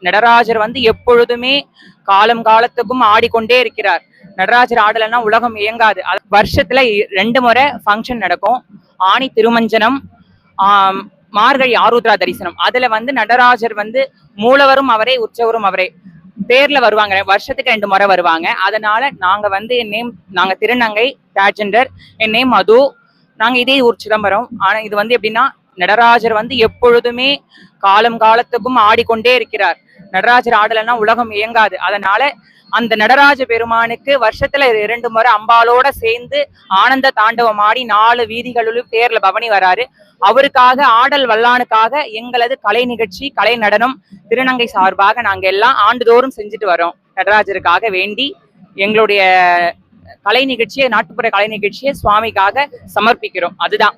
நடராஜர் வந்து எப்பொழுதுமே காலம் காலத்துக்கும் ஆடிக்கொண்டே இருக்கிறார். நடராஜர் ஆடலைன்னா உலகம் இயங்காது. வருஷத்துல இ- ரெண்டு முறை ஃபங்க்ஷன் நடக்கும். ஆணி திருமஞ்சனம் மார்கழி ஆருத்ரா தரிசனம். அதுல வந்து நடராஜர் வந்து மூலவரும் அவரே உற்சவரும் அவரே. பேர்ல வருவாங்க. வருஷத்துக்கு ரெண்டு முறை வருவாங்க. அதனால நாங்க வந்து என் நேம் நாங்க திருநங்கை டேஜெண்டர் என் நேம் மது. நாங்க இதே ஊர் சிதம்பரம். ஆனா இது வந்து எப்படின்னா நடராஜர் வந்து எப்பொழுதுமே காலம் காலத்துக்கும் ஆடிக்கொண்டே இருக்கிறார். நடராஜர் ஆடலைன்னா உலகம் இயங்காது. அதனால அந்த நடராஜ பெருமானுக்கு வருஷத்துல இரண்டு முறை அம்பாலோட சேர்ந்து ஆனந்த தாண்டவம் ஆடி நாலு வீதிகளிலும் தேர்ல பவனி வராரு. அவருக்காக ஆடல் வல்லானுக்காக எங்களது கலை நிகழ்ச்சி கலை நடனம் திருநங்கை சார்பாக நாங்க எல்லாம் ஆண்டுதோறும் செஞ்சுட்டு வரோம். நடராஜருக்காக வேண்டி எங்களுடைய கலை நிகழ்ச்சியை நாட்டுப்புற கலை நிகழ்ச்சியை சுவாமிக்காக சமர்ப்பிக்கிறோம். அதுதான்.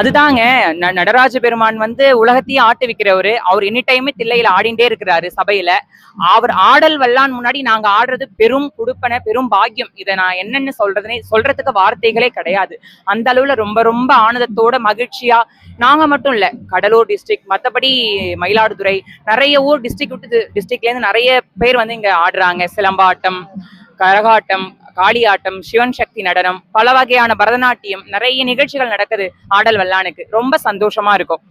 அதுதாங்க ந- நடராஜ பெருமான் வந்து உலகத்தையும் ஆட்டுவிக்கிறவரு அவர் எனி டைமே தில்லையில ஆடிண்டே இருக்கிறாரு சபையில. அவர் ஆடல் வல்லான் முன்னாடி நாங்க ஆடுறது பெரும் குடுப்பன பெரும் பாக்கியம். இதை நான் என்னன்னு சொல்றதுனே சொல்றதுக்கு வார்த்தைகளே கிடையாது. அந்த அளவுல ரொம்ப ரொம்ப ஆனந்தத்தோட மகிழ்ச்சியா நாங்க மட்டும் இல்ல கடலூர் டிஸ்ட்ரிக்ட் மத்தபடி மயிலாடுதுறை நிறைய ஊர் டிஸ்ட்ரிக்ட் விட்டு டிஸ்ட்ரிக்ட்ல இருந்து நிறைய பேர் வந்து இங்க ஆடுறாங்க. சிலம்பாட்டம் கரகாட்டம் காளியாட்டம் சிவன் சக்தி நடனம் பல வகையான பரதநாட்டியம் நிறைய நிகழ்ச்சிகள் நடக்குது ஆடல் வல்லானுக்கு. ரொம்ப சந்தோஷமா இருக்கும்.